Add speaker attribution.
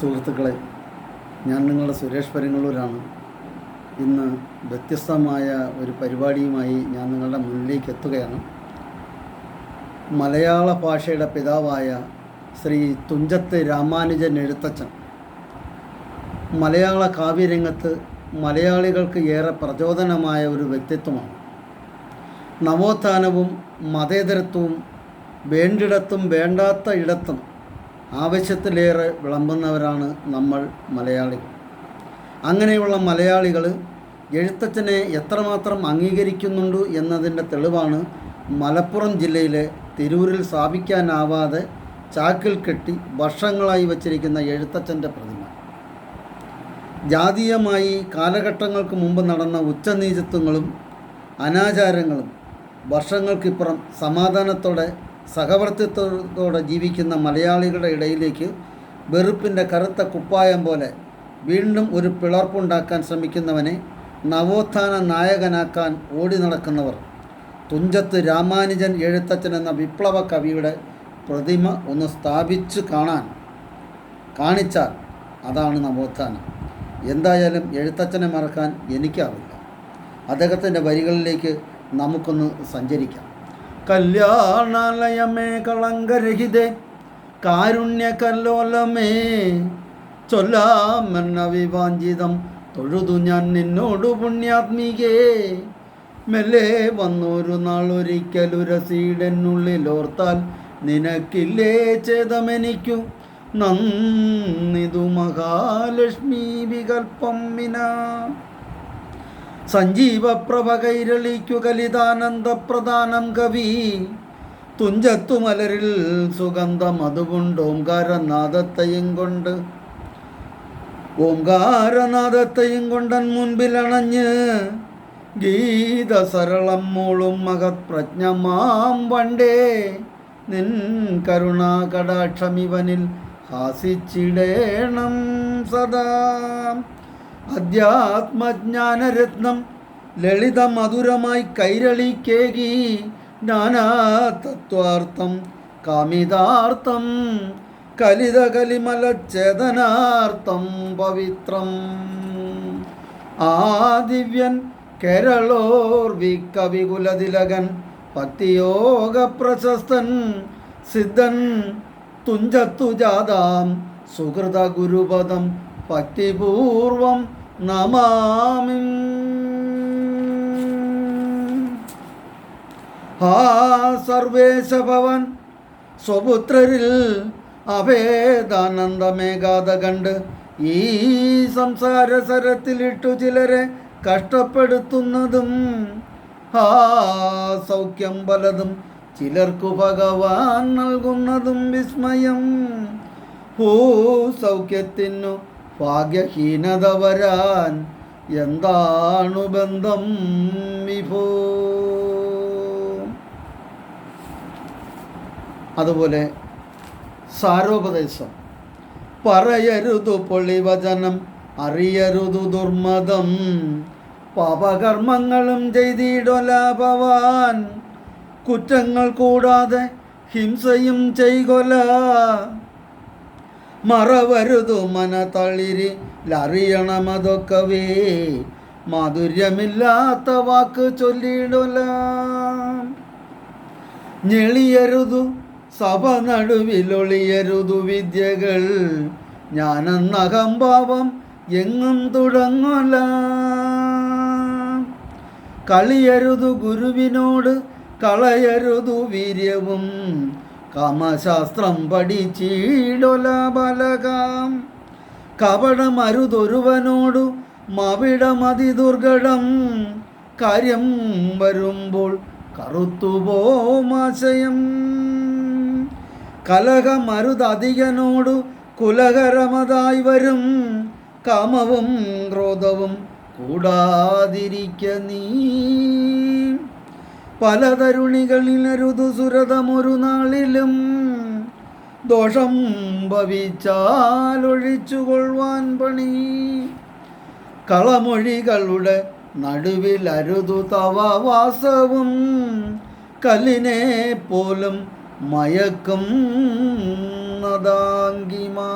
Speaker 1: സുഹൃത്തുക്കളെ ഞാൻ നിങ്ങളുടെ സുരേഷ് പരങ്ങളൂരാണ് ഇന്ന് വ്യത്യസ്തമായ ഒരു പരിപാടിയുമായി ഞാൻ നിങ്ങളുടെ മുന്നിലേക്ക് എത്തുകയാണ്. മലയാള ഭാഷയുടെ പിതാവായ ശ്രീ തുഞ്ചത്ത് രാമാനുജൻ എഴുത്തച്ഛൻ. മലയാള കാവ്യരംഗത്ത് മലയാളികൾക്ക് ഏറെ പ്രചോദനമായ ഒരു വ്യക്തിത്വമാണ്. നവോത്ഥാനവും മതേതരത്വവും വേണ്ടിടത്തും വേണ്ടാത്ത ഇടത്തും ആവശ്യത്തിലേറെ വിളമ്പുന്നവരാണ് നമ്മൾ മലയാളികൾ അങ്ങനെയുള്ള മലയാളികൾ എഴുത്തച്ഛനെ എത്രമാത്രം അംഗീകരിക്കുന്നുണ്ട് എന്നതിന്റെ തെളിവാണ് മലപ്പുറം ജില്ലയിലെ തിരൂരിൽ സ്ഥാപിക്കാനാവാതെ ചാക്കിൽ കെട്ടി വർഷങ്ങളായി വച്ചിരിക്കുന്ന എഴുത്തച്ഛന്റെ പ്രതിമ. ജാതീയമായി കാലഘട്ടങ്ങൾക്ക് മുമ്പ് നടന്ന ഉച്ചനീചത്വങ്ങളും അനാചാരങ്ങളും വർഷങ്ങൾക്കിപ്പുറം സമാധാനത്തോടെ സഹവർത്തിത്വത്തോടെ ജീവിക്കുന്ന മലയാളികളുടെ ഇടയിലേക്ക് വെറുപ്പിന്റെ കറുത്ത കുപ്പായം പോലെ വീണ്ടും ഒരു പിളർപ്പുണ്ടാക്കാൻ ശ്രമിക്കുന്നവനെ നവോത്ഥാന നായകനാക്കാൻ ഓടി നടക്കുന്നവർ. തുഞ്ചത്ത് രാമാനുജൻ എഴുത്തച്ഛൻ എന്ന വിപ്ലവ കവിയുടെ പ്രതിമ ഒന്ന് സ്ഥാപിച്ചു കാണാൻ കാണിച്ചാൽ അതാണ് നവോത്ഥാനം. എന്തായാലും എഴുത്തച്ഛനെ മറക്കാൻ എനിക്കാവില്ല. അദ്ദേഹത്തിന്റെ വരികളിലേക്ക് നമുക്കൊന്ന് സഞ്ചരിക്കാം. കല്യാണാലയമേ കളങ്കരഹിതേ കാരുണ്യ കല്ലോലമേ ചൊല്ലാമെന്ന വിവാഞ്ചിതം തൊഴുതു ഞാൻ നിന്നോട് പുണ്യാത്മികേ. മെല്ലെ വന്നൊരു നാൾ ഒരിക്കലുരസീടനുള്ളിലോർത്താൽ നിനക്കില്ലേ ചേതമെനിക്കു? നന്ദിതു മഹാലക്ഷ്മി വികൽപ്പം വിനാ. സഞ്ജീവപ്രഭ കൈരളിക്കു കലിതാനന്ദപ്രധാനം കവി. തുഞ്ചത്തുമലരിൽ സുഗന്ധം അതുകൊണ്ട് ഓംകാരനാഥത്തെയും കൊണ്ട് ഓംകാരനാഥത്തെയും കൊണ്ടൻ മുൻപിൽ അണഞ്ഞ് ഗീത സരളം മൂളും മഹത് പ്രജ്ഞമാം വണ്ടേ. നിൻ കരുണാകടാക്ഷമിവനിൽ ഹാസിച്ചിടേണം സദാ. അധ്യാത്മജ്ഞാനരത്നം ലളിത മധുരമായി കൈരളി കേകി ജ്ഞാനാതത്വാർത്ഥം കാമിതാർത്ഥം കലിത കലിമല പവിത്രം. ആ ദിവ്യൻ കേരളോർവി കവികുലതിലകൻ പ്രശസ്തൻ സിദ്ധൻ തുഞ്ചത്തു ജാതാം സുഹൃത ഗുരുപദം ഭക്തിപൂർവം നമാമി. ഹാ സർവേശഭവൻ സ്വപുത്രരിൽ അഭേദാനന്ദമേഘാത കണ്ട് ഈ സംസാര സരത്തിലിട്ടു ചിലരെ കഷ്ടപ്പെടുത്തുന്നതും ഹാ സൗഖ്യം പലതും ചിലർക്കു ഭഗവാൻ നൽകുന്നതും വിസ്മയം. ഭൂ സൗഖ്യത്തിനു ഭാഗ്യഹീനത വരാൻ എന്താണു ബന്ധം വിഭൂ? അതുപോലെ സാരോപദേശം. പറയരുതു പൊളിവചനം അറിയരുതു ദുർമതം. പാപകർമ്മങ്ങളും ചെയ്തിടൊലാഭവാൻ കുറ്റങ്ങൾ കൂടാതെ ഹിംസയും ചെയ്കൊല. മറവരുതു മനതളിരി ലറിയണമതൊക്കവേ മാധുര്യമില്ലാത്ത വാക്ക് ചൊല്ലിടുല. ഞെളിയരുതു സഭ നടുവിലൊളിയരുതു വിദ്യകൾ. ഞാനെന്നഹംഭാവം എങ്ങും തുടങ്ങല. കളിയരുതു ഗുരുവിനോട് കളയരുതു വീര്യവും. കാമശാസ്ത്രം പഠിച്ചീടൊല ബലകാം. കപടമരുതൊരുവനോടു മവിടമതി ദുർഘടം കാര്യം വരുമ്പോൾ കറുത്തുപോമാശയം. കലഹമരുതധികനോടു കുലകരമതായി വരും. കാമവും ക്രോധവും കൂടാതിരിക്ക നീ. പല തരുണികളിലരുതു സുരതമൊരു നാളിലും ദോഷം ഭവിച്ചാലൊഴിച്ചുകൊള്ളുവാൻ പണി. കളമൊഴികളുടെ നടുവിൽ അരുതു തവവാസവും കല്ലിനെ പോലും മയക്കും നദാങ്കിമാ